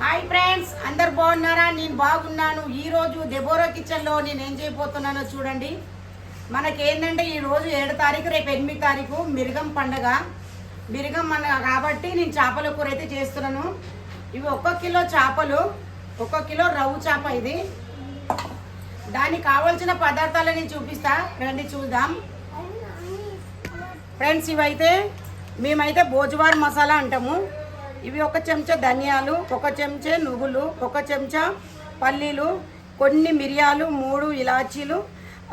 Hi friends అందరు బాగున్నారా? నేను బాగున్నాను. ఈరోజు రోజు దెబోరా కిచెన్లో నేను ఏం చేయబోతున్నానో చూడండి. మనకి ఏంటంటే ఏడు తారీఖు రేపు ఎనిమిది తారీఖు మిరుగం పండగ. మిరుగం పండగ కాబట్టి నేను చేపల కూర అయితే చేస్తున్నాను. ఇవి ఒక్క కిలో చేపలు ఒక్క కిలో రవ్వు చేప ఇది. దానికి కావాల్సిన పదార్థాలని చూపిస్తా. రండి చూద్దాం. ఫ్రెండ్స్ ఇవైతే మేమైతే భోజవార్ మసాలా అంటాము. ఇవి ఒక చెంచా ధనియాలు ఒక చెంచా నువ్వులు ఒక చెంచా పల్లీలు కొన్ని మిరియాలు మూడు ఇలాచీలు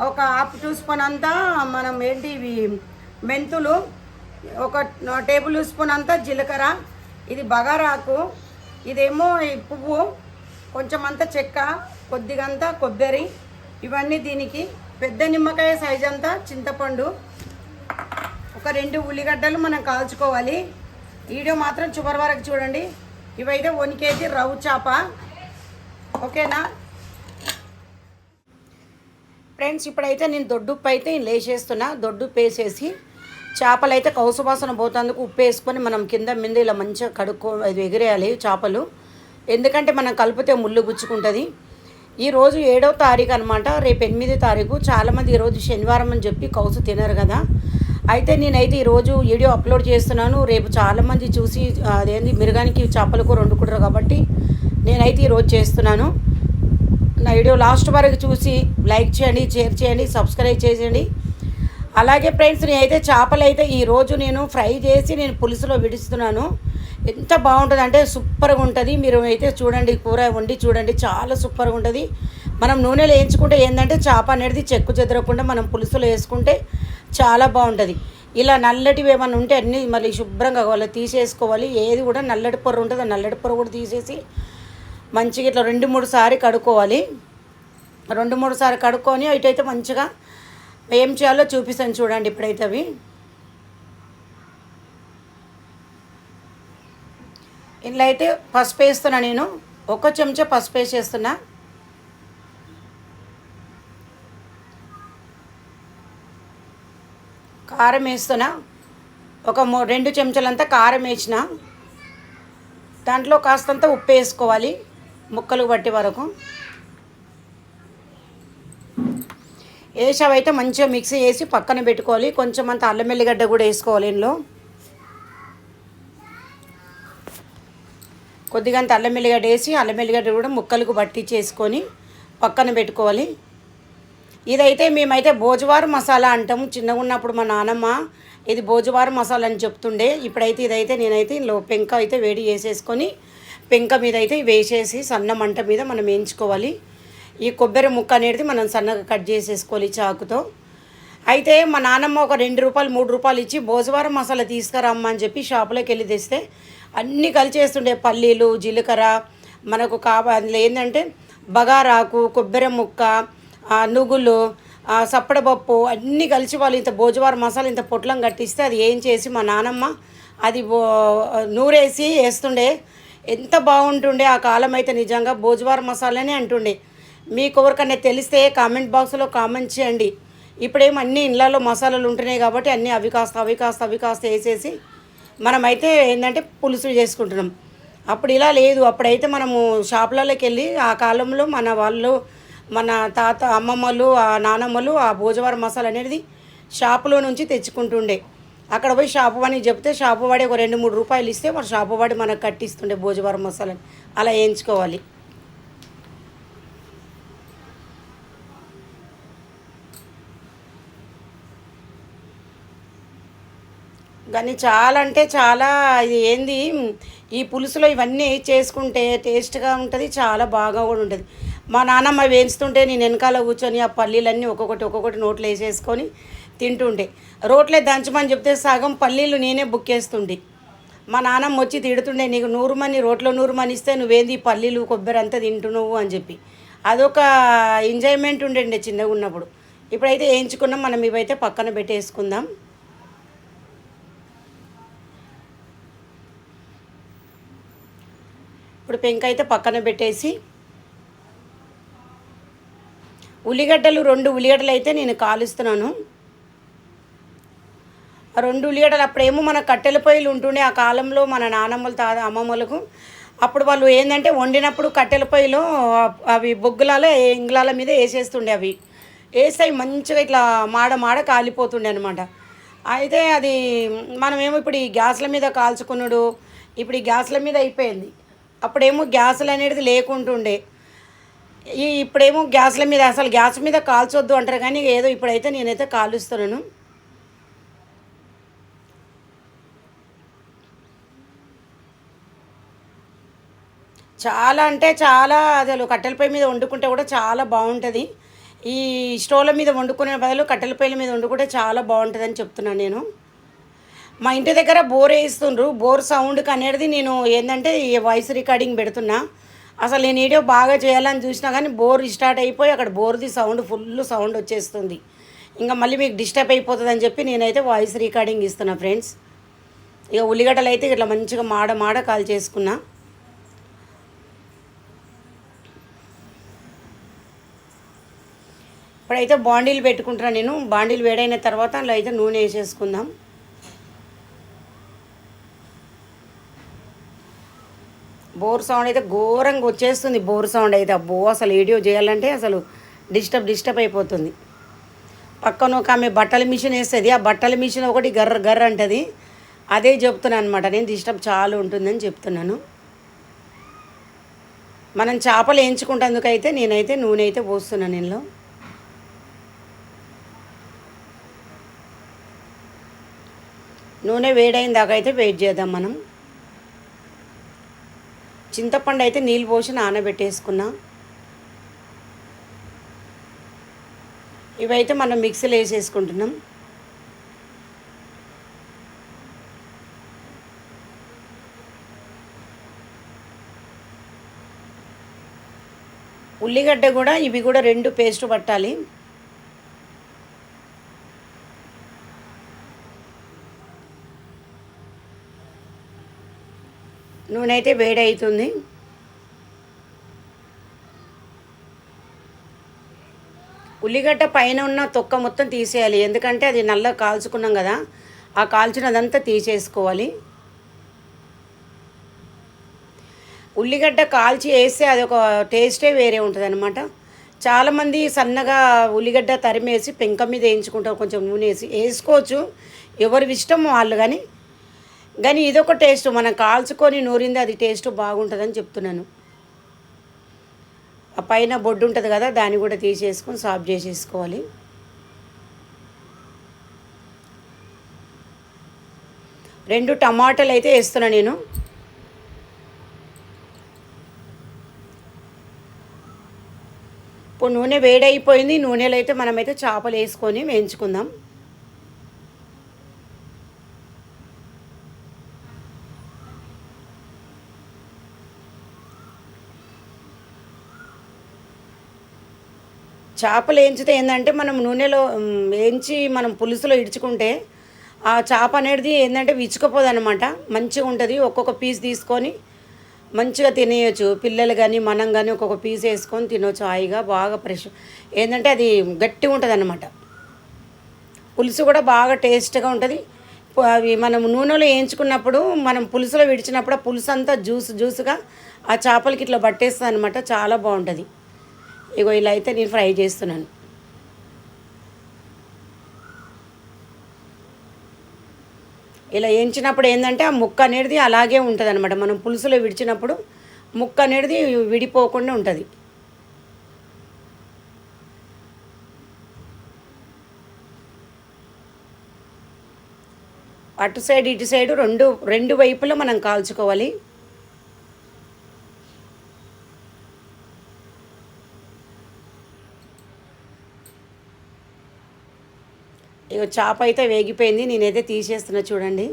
ఒక హాఫ్ టీ స్పూన్ అంతా మనం ఏంటి ఇవి మెంతులు ఒక టేబుల్ స్పూన్ అంతా జీలకర్ర ఇది బగారాకు ఇదేమో ఈ పువ్వు కొంచెం అంతా చెక్క కొద్దిగంతా కొబ్బరి ఇవన్నీ దీనికి పెద్ద నిమ్మకాయ సైజ్ అంతా చింతపండు ఒక రెండు ఉల్లిగడ్డలు మనం కాల్చుకోవాలి. వీడియో మాత్రం చివరి వరకు చూడండి. ఇవైతే వన్ కేజీ రవ్వు చేప. ఓకేనా? ఫ్రెండ్స్ ఇప్పుడైతే నేను దొడ్డుప్పు అయితే లేచేస్తున్నా. దొడ్డుప్పు వేసేసి చేపలు అయితే కౌసువాసన పోతందుకు ఉప్పు వేసుకొని మనం కింద మింద ఇలా మంచిగా కడుక్కో అది ఎగిరేయాలి చేపలు. ఎందుకంటే మనం కలిపితే ముళ్ళు గుచ్చుకుంటుంది. ఈరోజు ఏడవ తారీఖు అనమాట రేపు ఎనిమిది తారీఖు. చాలామంది ఈరోజు శనివారం అని చెప్పి కౌసు తినరు కదా. అయితే నేనైతే ఈరోజు వీడియో అప్లోడ్ చేస్తున్నాను. రేపు చాలామంది చూసి అదేంది మిరగానికి చేపల కూర వండుకుంటారు కాబట్టి నేనైతే ఈరోజు చేస్తున్నాను. నా వీడియో లాస్ట్ వరకు చూసి లైక్ చేయండి షేర్ చేయండి సబ్స్క్రైబ్ చేయండి అలాగే ఫ్రెండ్స్ నేనైతే చేపలు అయితే ఈరోజు నేను ఫ్రై చేసి నేను పులుసులో విడుస్తున్నాను. ఎంత బాగుంటుంది అంటే సూపర్గా ఉంటుంది. మీరు అయితే చూడండి కూర వండి చూడండి చాలా సూపర్గా ఉంటుంది. మనం నూనెలో వేయించుకుంటే ఏంటంటే చేప అనేది చెక్కు చెదరకుండా మనం పులుసులో వేసుకుంటే చాలా బాగుంటుంది. ఇలా నల్లటివి ఏమైనా ఉంటే అన్నీ మళ్ళీ శుభ్రంగా వాళ్ళు తీసేసుకోవాలి. ఏది కూడా నల్లటి పొర ఉంటుంది నల్లటి పొర కూడా తీసేసి మంచిగా ఇట్లా రెండు మూడు సారి కడుక్కోవాలి. రెండు మూడు సారి కడుక్కొని ఇటైతే మంచిగా ఏం చేయాలో చూపిస్తాను చూడండి ఇప్పుడైతే అవి. ఇట్లా అయితే పసుపు వేస్తున్నా నేను. ఒక చెంచా పసుపు వేసేస్తున్నా. కారం వేస్తున్నా. ఒక మూ రెండు చెంచాలంతా కారం వేసిన. దాంట్లో కాస్తంత ఉప్పు వేసుకోవాలి ముక్కలు పట్టే వరకు. వేసావైతే మంచిగా మిక్సీ చేసి పక్కన పెట్టుకోవాలి. కొంచెం అంత అల్లం ఎల్లిగడ్డ కూడా వేసుకోవాలి ఇందులో. కొద్దిగా అంత అల్లం ఎల్లిగడ్డ వేసి అల్లం ఎల్లిగడ్డ కూడా ముక్కలకు బట్టి చేసుకొని పక్కన పెట్టుకోవాలి. ఇదైతే మేమైతే భోజవారు మసాలా అంటాము. చిన్నగా ఉన్నప్పుడు మా నానమ్మ ఇది భోజవారు మసాలా అని చెప్తుండే. ఇప్పుడైతే ఇదైతే నేనైతే ఇందులో పెంక అయితే వేడి చేసేసుకొని పెంక మీద అయితే వేసేసి సన్న మంట మీద మనం వేయించుకోవాలి. ఈ కొబ్బరి ముక్క అనేది మనం సన్నగా కట్ చేసేసుకోవాలి చాకుతో. అయితే మా నాన్నమ్మ ఒక రెండు రూపాయలు మూడు రూపాయలు ఇచ్చి భోజవారం మసాలా తీసుకురమ్మా అని చెప్పి షాపులోకి వెళ్ళి తెస్తే అన్నీ కలిచేస్తుండే. పల్లీలు జీలకర్ర మనకు కావాలి అందులో ఏంటంటే బగారాకు కొబ్బరి ముక్క నువ్వులు ఆ సప్పడపప్పు అన్నీ కలిసి వాళ్ళు ఇంత భోజవారం మసాలా ఇంత పొట్లం కట్టిస్తే అది ఏం చేసి మా నానమ్మ అది నూరేసి వేస్తుండే. ఎంత బాగుంటుండే ఆ కాలం అయితే నిజంగా భోజవారం మసాలానే అంటుండే. మీకు ఎవరికన్నా తెలిస్తే కామెంట్ బాక్స్లో కామెంట్ చేయండి. ఇప్పుడేమో అన్ని ఇళ్ళల్లో మసాలాలు ఉంటున్నాయి కాబట్టి అన్నీ అవి కాస్త అవి కాస్త అవి కాస్త వేసేసి మనమైతే ఏంటంటే పులుసు చేసుకుంటున్నాం. అప్పుడు ఇలా లేదు. అప్పుడైతే మనము షాపులలోకి వెళ్ళి ఆ కాలంలో మన వాళ్ళు మన తాత అమ్మమ్మలు ఆ నానమ్మలు ఆ భోజవారం మసాలా అనేది షాపులో నుంచి తెచ్చుకుంటుండే. అక్కడ పోయి షాపు వాడికి చెప్తే షాపు వాడి ఒక రెండు మూడు రూపాయలు ఇస్తే మన షాపు వాడి మనకు కట్టిస్తుండే భోజవారం మసాలాని. అలా వేయించుకోవాలి. కానీ చాలా అంటే చాలా ఇది ఏంది? ఈ పులుసులో ఇవన్నీ చేసుకుంటే టేస్ట్గా ఉంటుంది చాలా బాగా కూడా ఉంటుంది. మా నాన్నమ్మ వేయించుతుంటే నేను వెనకాల కూర్చొని ఆ పల్లీలన్నీ ఒక్కొక్కటి ఒక్కొక్కటి నోట్లో వేసేసుకొని తింటుండే. రోట్లే దంచమని చెప్తే సగం పల్లీలు నేనే బుక్ చేస్తుండే. మా నాన్నమ్మ వచ్చి తిడుతుండే నీకు నూరు మని రోట్లో నూరు మని ఇస్తే నువ్వేంది ఈ పల్లీలు కొబ్బరి అంతా తింటున్నావు? అని చెప్పి. అదొక ఎంజాయ్మెంట్ ఉండండి చిన్నగా ఉన్నప్పుడు. ఇప్పుడైతే వేయించుకున్నాం మనం ఇవైతే పక్కన పెట్టేసుకుందాం. ఇప్పుడు పెంక అయితే పక్కన పెట్టేసి ఉల్లిగడ్డలు రెండు ఉల్లిగడ్డలు అయితే నేను కాలుస్తున్నాను. ఆ రెండు ఉల్లిగడ్డలు అప్పుడేమో మన కట్టెల పొయ్యిలు ఉంటుండే ఆ కాలంలో మన నానమ్మలు తా అమ్మమ్మలకు. అప్పుడు వాళ్ళు ఏంటంటే వండినప్పుడు కట్టెల పొయ్యిలో అవి బొగ్గులలో ఇంగ్లాల మీద వేసేస్తుండే అవి. వేస్తే మంచిగా ఇట్లా మాడ మాడ కాలిపోతుండే అనమాట అయితే అది మనమేమో ఇప్పుడు ఈ గ్యాస్ల మీద కాల్చుకున్నాడు ఇప్పుడు ఈ గ్యాస్ల మీద అయిపోయింది. అప్పుడేమో గ్యాసులు అనేది లేకుంటుండే. ఈ ఇప్పుడేమో గ్యాస్ల మీద అసలు గ్యాస్ మీద కాల్చొద్దు అంటారు కానీ ఏదో ఇప్పుడైతే నేనైతే కాలుస్తున్నాను. చాలా అంటే చాలా అసలు కట్టెల మీద వండుకుంటే కూడా చాలా బాగుంటుంది. ఈ స్టోవ్ల మీద వండుకునే బదులు కట్టెల మీద వండుకుంటే చాలా బాగుంటుందని చెప్తున్నాను నేను. మా ఇంటి దగ్గర బోర్ వేస్తుండ్రు బోర్ సౌండ్కి అనేది నేను ఏంటంటే ఈ వాయిస్ రికార్డింగ్ పెడుతున్నా. అసలు నేను వీడియో బాగా చేయాలని చూసినా కానీ బోర్ స్టార్ట్ అయిపోయి అక్కడ బోర్ది సౌండ్ ఫుల్ సౌండ్ వచ్చేస్తుంది. ఇంకా మళ్ళీ మీకు డిస్టర్బ్ అయిపోతుందని చెప్పి నేనైతే వాయిస్ రికార్డింగ్ ఇస్తున్నా ఫ్రెండ్స్. ఇక ఉల్లిగడ్డలు అయితే ఇట్లా మంచిగా మాడ మాడ కాల్ చేసుకున్నా. ఇప్పుడైతే బాండీలు పెట్టుకుంటున్నాను నేను. బాండీలు వేడైన తర్వాత అందులో అయితే నూనె వేసేసుకుందాం. బోర్ సౌండ్ అయితే ఘోరంగా వచ్చేస్తుంది బోర్ సౌండ్ అయితే. అబ్బో అసలు వీడియో చేయాలంటే అసలు డిస్టర్బ్ డిస్టర్బ్ అయిపోతుంది. పక్కన ఒక ఆమె బట్టల మిషన్ వేస్తుంది. ఆ బట్టల మిషన్ ఒకటి గర్ర గర్ర అంటది. అదే చెప్తున్నాను అనమాట నేను డిస్టర్బ్ చాలా ఉంటుందని చెప్తున్నాను. మనం చేపలు వేయించుకుంటేందుకైతే నేనైతే నూనె అయితే పోస్తున్నాను ఇందులో నూనె వేడైన దాకా అయితే వెయిట్ చేద్దాం మనం. చింతపండు అయితే నీళ్ళు పోసి నానబెట్టేసుకున్నా. ఇవైతే మనం మిక్సీలో వేసేసుకుంటున్నాం. ఉల్లిగడ్డ కూడా ఇవి కూడా రెండు పేస్ట్ పట్టాలి. నూనె అయితే వేడి అవుతుంది ఉల్లిగడ్డ పైన ఉన్న తొక్క మొత్తం తీసేయాలి. ఎందుకంటే అది నల్ల కాల్చుకున్నాం కదా ఆ కాల్చినదంతా తీసేసుకోవాలి. ఉల్లిగడ్డ కాల్చి వేస్తే అది ఒక టేస్టే వేరే ఉంటుంది అనమాట చాలామంది సన్నగా ఉల్లిగడ్డ తరిమేసి పెంక మీద వేయించుకుంటారు కొంచెం నూనె వేసి వేసుకోవచ్చు. ఎవరి ఇష్టం వాళ్ళు కానీ కానీ ఇదొక టేస్ట్. మనం కాల్చుకొని నూరింది అది టేస్ట్ బాగుంటుందని చెప్తున్నాను. ఆ పైన బొడ్డు ఉంటుంది కదా దాన్ని కూడా తీసేసుకొని సాఫ్ చేసేసుకోవాలి. రెండు టమాటాలు అయితే వేస్తున్నా నేను. ఇప్పుడు నూనె వేడైపోయింది నూనెలో అయితే మనమైతే చేపలు వేసుకొని వేయించుకుందాం. చేపలు వేయించితే ఏంటంటే మనం నూనెలో వేయించి మనం పులుసులో ఇడుచుకుంటే ఆ చేప అనేది ఏంటంటే విచ్చుకపోదు అనమాట మంచిగా ఉంటుంది. ఒక్కొక్క పీస్ తీసుకొని మంచిగా తినేయచ్చు. పిల్లలు కానీ మనం కానీ ఒక్కొక్క పీస్ వేసుకొని తినవచ్చు హాయిగా బాగా ఫ్రెష్. ఏంటంటే అది గట్టిగా ఉంటుంది అనమాట పులుసు కూడా బాగా టేస్ట్గా ఉంటుంది. అవి మనం నూనెలో వేయించుకున్నప్పుడు మనం పులుసులో విడిచినప్పుడు ఆ పులుసు అంతా జ్యూస్ జ్యూస్గా ఆ చేపలకి ఇట్లా పట్టేస్తుంది అనమాట చాలా బాగుంటుంది. ఇగో ఇలా అయితే నేను ఫ్రై చేస్తున్నాను. ఇలా వేయించినప్పుడు ఏంటంటే ఆ ముక్క అనేది అలాగే ఉంటుంది అనమాట మనం పులుసులో విడిచినప్పుడు ముక్క అనేది విడిపోకుండా ఉంటుంది. అటు సైడ్ ఇటు సైడ్ రెండు రెండు వైపులో మనం కాల్చుకోవాలి. ఇక చేప అయితే వేగిపోయింది నేనైతే తీసేస్తున్నా చూడండి.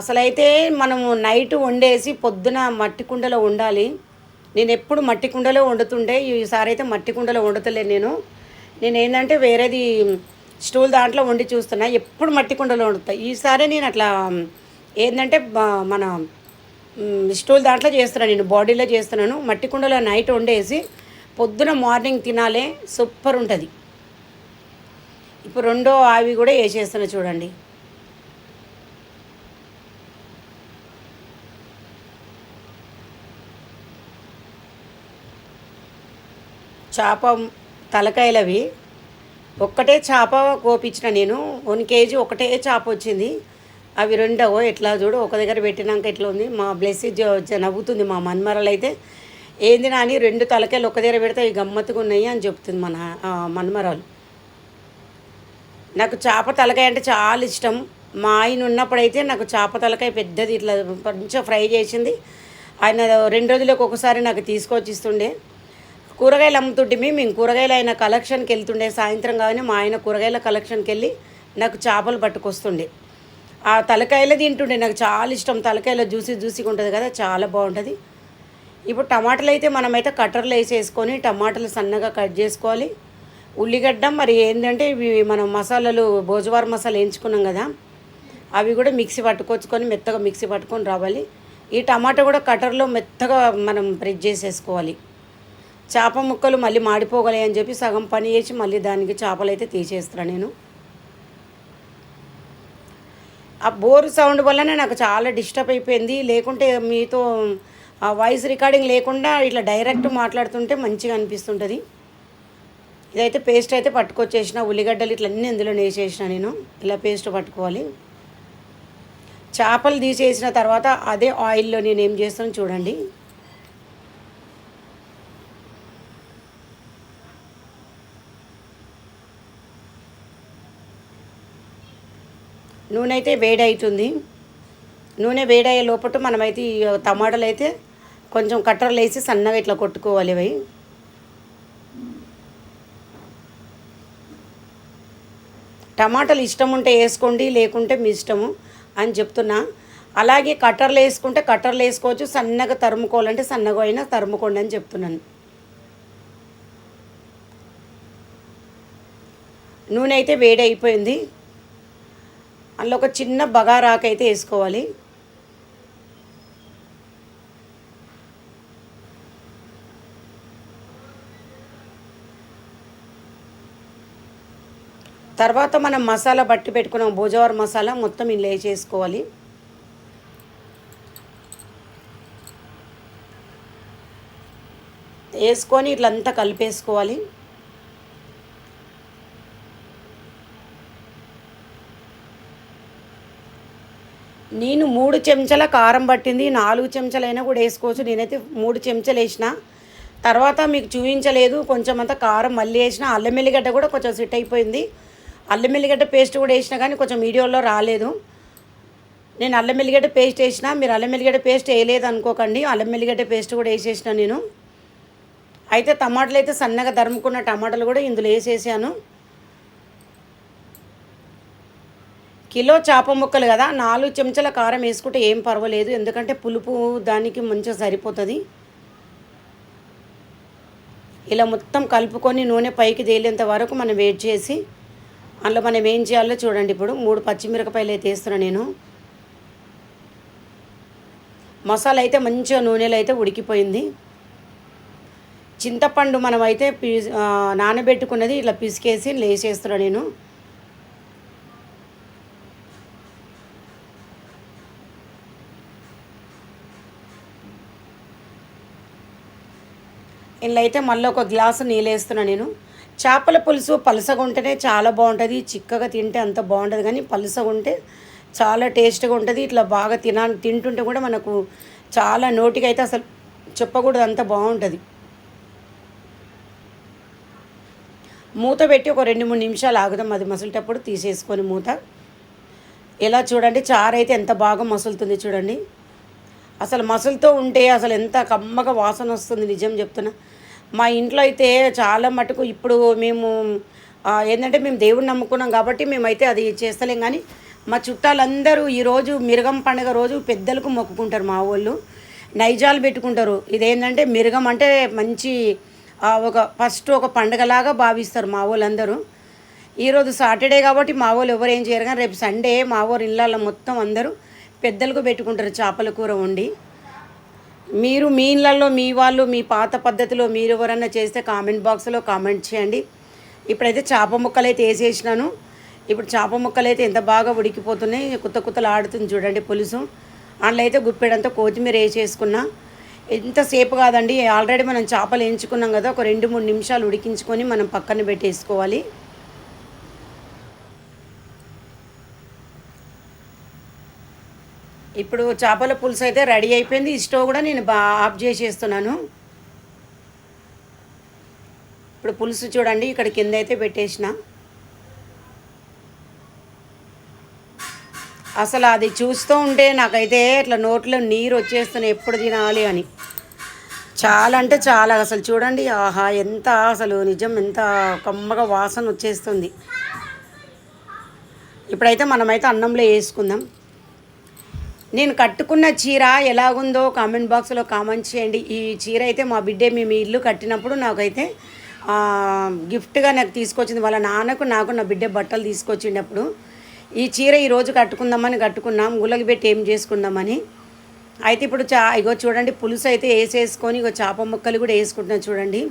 అసలైతే మనము నైట్ వండేసి పొద్దున మట్టి కుండలో ఉండాలి. నేను ఎప్పుడు మట్టి కుండలో వండుతుండే ఈసారి అయితే మట్టి కుండలో వండుతలేను నేను. నేను ఏంటంటే వేరేది స్టూల్ దాంట్లో వండి చూస్తున్నా ఎప్పుడు మట్టి కుండలో వండుతా. ఈసారి నేను అట్లా ఏంటంటే మన స్టూల్ దాంట్లో చేస్తున్నాను నేను బాడీలో చేస్తున్నాను. మట్టి కుండలో నైట్ వండేసి పొద్దున మార్నింగ్ తినాలే సూపర్ ఉంటుంది. ఇప్పుడు రెండో ఆవి కూడా వేసేస్తున్నా చూడండి. చేప తలకాయలవి. ఒక్కటే చేప కోపించిన నేను. వన్ కేజీ ఒకటే చేప వచ్చింది. అవి రెండవో ఎట్లా చూడు ఒక దగ్గర పెట్టినాక ఎట్లా ఉంది? మా బ్లెస్సీ నవ్వుతుంది మా మన్మరలు అయితే ఏంది నాని రెండు తలకాయలు ఒక దగ్గర పెడితే అవి గమ్మత్తుగా ఉన్నాయి అని చెప్తుంది మన మన్మరాలు. నాకు చేప తలకాయ అంటే చాలా ఇష్టం. మా ఆయన ఉన్నప్పుడైతే నాకు చేప తలకాయ పెద్దది ఇట్లా కొంచెం ఫ్రై చేసింది. ఆయన రెండు రోజులకు ఒకసారి నాకు తీసుకొచ్చి ఇస్తుండే కూరగాయలు అమ్ముతుంటే మేము కూరగాయలు ఆయన కలెక్షన్కి వెళ్తుండే. సాయంత్రం కానీ మా ఆయన కూరగాయల కలెక్షన్కి వెళ్ళి నాకు చేపలు పట్టుకొస్తుండే. ఆ తలకాయలే తింటుండే. నాకు చాలా ఇష్టం. తలకాయలో జ్యూసీ జ్యూసీగా ఉంటుంది కదా చాలా బాగుంటుంది. ఇప్పుడు టమాటాలు అయితే మనమైతే కట్టర్లు వేసేసుకొని టమాటాలు సన్నగా కట్ చేసుకోవాలి. ఉల్లిగడ్డ మరి ఏంటంటే ఇవి మనం మసాలాలు భోజవార మసాలా వేయించుకున్నాం కదా అవి కూడా మిక్సీ పట్టుకొచ్చుకొని మెత్తగా మిక్సీ పట్టుకొని రావాలి. ఈ టమాటా కూడా కట్టర్లో మెత్తగా మనం ప్రెస్ చేసేసుకోవాలి. చేప ముక్కలు మళ్ళీ మాడిపోగలే అని చెప్పి సగం పని చేసి మళ్ళీ దానికి చేపలు అయితే తీసేస్తాను నేను. ఆ బోర్ సౌండ్ వల్లనే నాకు చాలా డిస్టర్బ్ అయిపోయింది. లేకుంటే మీతో ఆ వాయిస్ రికార్డింగ్ లేకుండా ఇట్లా డైరెక్ట్ మాట్లాడుతుంటే మంచిగా అనిపిస్తుంటుంది. ఇదైతే పేస్ట్ అయితే పట్టుకొచ్చేసిన ఉల్లిగడ్డలు ఇట్లా అన్నీ ఇందులో వేసేసిన నేను. ఇలా పేస్ట్ పట్టుకోవాలి. చేపలు తీసేసిన తర్వాత అదే ఆయిల్లో నేను ఏం చేస్తాను చూడండి. నూనె అయితే వేడి అవుతుంది నూనె వేడయ్యే లోపల మనమైతే ఈ టమాటాలు అయితే కొంచెం కట్టర్లు వేసి సన్నగా ఇట్లా కొట్టుకోవాలి అవి. టమాటాలు ఇష్టం ఉంటే వేసుకోండి లేకుంటే మీ ఇష్టము అని చెప్తున్నా. అలాగే కట్టర్లు వేసుకుంటే కట్టర్లు వేసుకోవచ్చు సన్నగా తరుముకోవాలంటే సన్నగా అయినా తరుముకోండి అని చెప్తున్నాను. నూనె అయితే వేడి అయిపోయింది అందులో ఒక చిన్న బగారాకు అయితే వేసుకోవాలి. తర్వాత మనం మసాలా బట్టి పెట్టుకున్నాం భోజవార మసాలా మొత్తం ఇల్లు వేసేసుకోవాలి. వేసుకొని ఇట్లంతా కలిపేసుకోవాలి. నేను మూడు చెంచాల కారం పట్టింది నాలుగు చెంచాలైనా కూడా వేసుకోవచ్చు. నేనైతే మూడు చెంచాలు వేసిన. తర్వాత మీకు చూపించలేదు కొంచెం అంతా కారం మళ్ళీ వేసిన. అల్లం ఎల్లిగడ్డ కూడా కొంచెం సెట్ అయిపోయింది. అల్లం ఎల్లిగడ్డ పేస్ట్ కూడా వేసిన కానీ కొంచెం వీడియోలో రాలేదు. నేను అల్లం ఎల్లిగడ్డ పేస్ట్ వేసిన. మీరు అల్లం ఎల్లిగడ్డ పేస్ట్ వేయలేదు అనుకోకండి. అల్లం ఎల్లిగడ్డ పేస్ట్ కూడా వేసేసిన నేను. అయితే టమాటాలు అయితే సన్నగా తరుముకున్న టమాటాలు కూడా ఇందులో వేసేసాను. కిలో చేప ముక్కలు కదా నాలుగు చెంచాల కారం వేసుకుంటే ఏం పర్వాలేదు. ఎందుకంటే పులుపు దానికి మంచిగా సరిపోతుంది. ఇలా మొత్తం కలుపుకొని నూనె పైకి తేలేంత వరకు మనం వెయిట్ చేసి అందులో మనం ఏం చేయాలో చూడండి. ఇప్పుడు మూడు పచ్చిమిరపకాయలు అయితే వేస్తున్నాను నేను. మసాలా అయితే మంచిగా నూనెలో అయితే ఉడికిపోయింది. చింతపండు మనం అయితే పీ నానబెట్టుకున్నది ఇట్లా పిసికేసి లేసేస్తున్నాను నేను. ఇలా అయితే మళ్ళీ ఒక గ్లాసు నీళ్ళు వేస్తున్నా నేను. చేపల పులుసు పలుసగా ఉంటేనే చాలా బాగుంటుంది. చిక్కగా తింటే అంత బాగుంటుంది కానీ పలుసగా ఉంటే చాలా టేస్ట్గా ఉంటుంది. ఇట్లా బాగా తినా తింటుంటే కూడా మనకు చాలా నోటికి అయితే అసలు చెప్పకూడదు అంత బాగుంటుంది. మూత పెట్టి ఒక రెండు మూడు నిమిషాలు ఆగుదాం. అది మసులుటప్పుడు తీసేసుకొని మూత. ఎలా చూడండి చారు అయితే ఎంత బాగా మసులుతుంది చూడండి. అసలు మసులుతో ఉంటే అసలు ఎంత కమ్మగా వాసన వస్తుంది నిజం చెప్తున్నా. మా ఇంట్లో అయితే చాలా మటుకు ఇప్పుడు మేము ఏంటంటే మేము దేవుడిని నమ్ముకున్నాం కాబట్టి మేమైతే అది చేస్తలేం. కానీ మా చుట్టాలందరూ ఈరోజు మిరగం పండుగ రోజు పెద్దలకు మొక్కుకుంటారు మా వాళ్ళు. నైజాలు పెట్టుకుంటారు. ఇదేంటంటే మిరగం అంటే మంచి ఒక ఫస్ట్ ఒక పండుగలాగా భావిస్తారు మా వాళ్ళందరూ. ఈరోజు సాటర్డే కాబట్టి మా వాళ్ళు ఎవరు ఏం చేయరు. కానీ రేపు సండే మా ఊరు ఇళ్ళల్లో మొత్తం అందరూ పెద్దలకు పెట్టుకుంటారు చేపల కూర వండి. మీరు మీ ఇళ్ళల్లో మీ వాళ్ళు మీ పాత పద్ధతిలో మీరు ఎవరన్నా చేస్తే కామెంట్ బాక్స్లో కామెంట్ చేయండి. ఇప్పుడైతే చేప ముక్కలు అయితే వేసేసినాను. ఇప్పుడు చేప ముక్కలు అయితే ఎంత బాగా ఉడికిపోతున్నాయి కుత్త కుత్తలు ఆడుతుంది చూడండి పులుసు. అందులో అయితే గుప్పెడంతా కొత్తిమీర వేసేసుకున్నా. ఎంతసేపు కాదండి ఆల్రెడీ మనం చేపలు వేయించుకున్నాం కదా ఒక రెండు మూడు నిమిషాలు ఉడికించుకొని మనం పక్కన పెట్టేసుకోవాలి. ఇప్పుడు చేపల పులుసు అయితే రెడీ అయిపోయింది. ఈ స్టవ్ కూడా నేను బా ఆఫ్ చేసేస్తున్నాను. ఇప్పుడు పులుసు చూడండి ఇక్కడ కింద అయితే పెట్టేసిన. అసలు అది చూస్తూ ఉంటే నాకైతే ఇట్లా నోట్లో నీరు వచ్చేస్తున్నాయి ఎప్పుడు తినాలి అని. చాలా అంటే చాలా అసలు చూడండి ఆహా ఎంత అసలు నిజం ఎంత కమ్మగా వాసన వచ్చేస్తుంది. ఇప్పుడైతే మనమైతే అన్నంలో వేసుకుందాం. నేను కట్టుకున్న చీర ఎలాగుందో కామెంట్ బాక్స్లో కామెంట్ చేయండి. ఈ చీర అయితే మా బిడ్డే మేము ఇల్లు కట్టినప్పుడు నాకైతే గిఫ్ట్గా నాకు తీసుకొచ్చింది. వాళ్ళ నాన్నకు నాకు నా బిడ్డ బట్టలు తీసుకొచ్చినప్పుడు ఈ చీర ఈరోజు కట్టుకుందామని కట్టుకున్నాం. గులకి పెట్టి ఏం చేసుకుందామని. అయితే ఇప్పుడు చా ఇగో చూడండి పులుసు అయితే వేసేసుకొని ఇగో చేప ముక్కలు కూడా వేసుకుంటున్నాను చూడండి.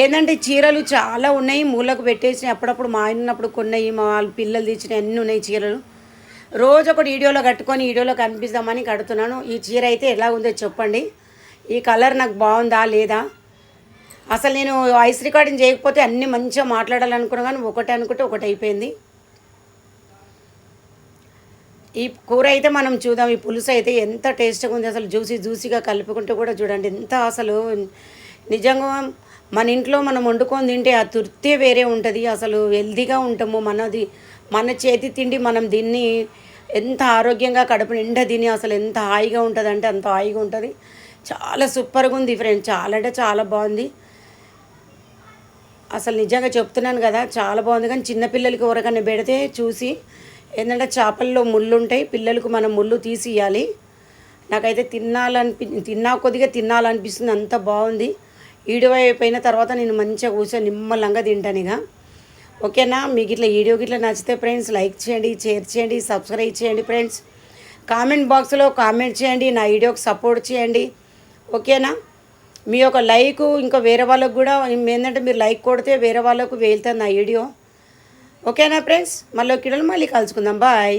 ఏంటంటే చీరలు చాలా ఉన్నాయి. మూలకు పెట్టేసినాయి అప్పుడప్పుడు మా ఆయన ఉన్నప్పుడు కొన్నాయి మా వాళ్ళు పిల్లలు తెచ్చిన అన్నీ ఉన్నాయి చీరలు. రోజు ఒకటి వీడియోలో కట్టుకొని వీడియోలో కనిపిద్దామని కడుతున్నాను. ఈ చీర అయితే ఎలా ఉందో చెప్పండి. ఈ కలర్ నాకు బాగుందా లేదా? అసలు నేను వాయిస్ రికార్డింగ్ చేయకపోతే అన్నీ మంచిగా మాట్లాడాలనుకున్నా కానీ ఒకటి అనుకుంటే ఒకటి అయిపోయింది. ఈ కూర అయితే మనం చూద్దాం. ఈ పులుసు అయితే ఎంత టేస్ట్గా ఉంది. అసలు జ్యూసీ జ్యూసీగా కలుపుకుంటే కూడా చూడండి. ఎంత అసలు నిజంగా మన ఇంట్లో మనం వండుకొని తింటే ఆ తృప్తే వేరే ఉంటుంది. అసలు హెల్దీగా ఉంటాము. మనది మన చేతి తిండి మనం దీన్ని ఎంత ఆరోగ్యంగా కడుపు నిండా తిని అసలు ఎంత హాయిగా ఉంటుంది అంటే అంత హాయిగా ఉంటుంది. చాలా సూపర్గా ఉంది ఫ్రెండ్ చాలా అంటే చాలా బాగుంది. అసలు నిజంగా చెప్తున్నాను కదా చాలా బాగుంది. కానీ చిన్నపిల్లలకి ఎవరికైనా పెడితే చూసి ఏంటంటే చేపల్లో ముళ్ళు ఉంటాయి. పిల్లలకు మనం ముళ్ళు తీసియాలి నాకైతే తినాలనిపి తిన్నా కొద్దిగా తినాలనిపిస్తుంది. అంత బాగుంది. వీడియో తర్వాత నేను మంచిగా కూర్చొని నిమ్మలంగా తింటాను ఇక. ఓకేనా? మీకు ఇట్లా వీడియో గిట్లా నచ్చితే ఫ్రెండ్స్ లైక్ చేయండి షేర్ చేయండి సబ్స్క్రైబ్ చేయండి ఫ్రెండ్స్ కామెంట్ బాక్స్లో కామెంట్ చేయండి నా వీడియోకి సపోర్ట్ చేయండి. ఓకేనా? మీ యొక్క లైక్ ఇంకా వేరే వాళ్ళకు కూడా ఏంటంటే మీరు లైక్ కొడితే వేరే వాళ్ళకు వెళ్తుంది నా వీడియో. ఓకేనా ఫ్రెండ్స్ మళ్ళీ కిడలు మళ్ళీ కలుసుకుందాం. బాయ్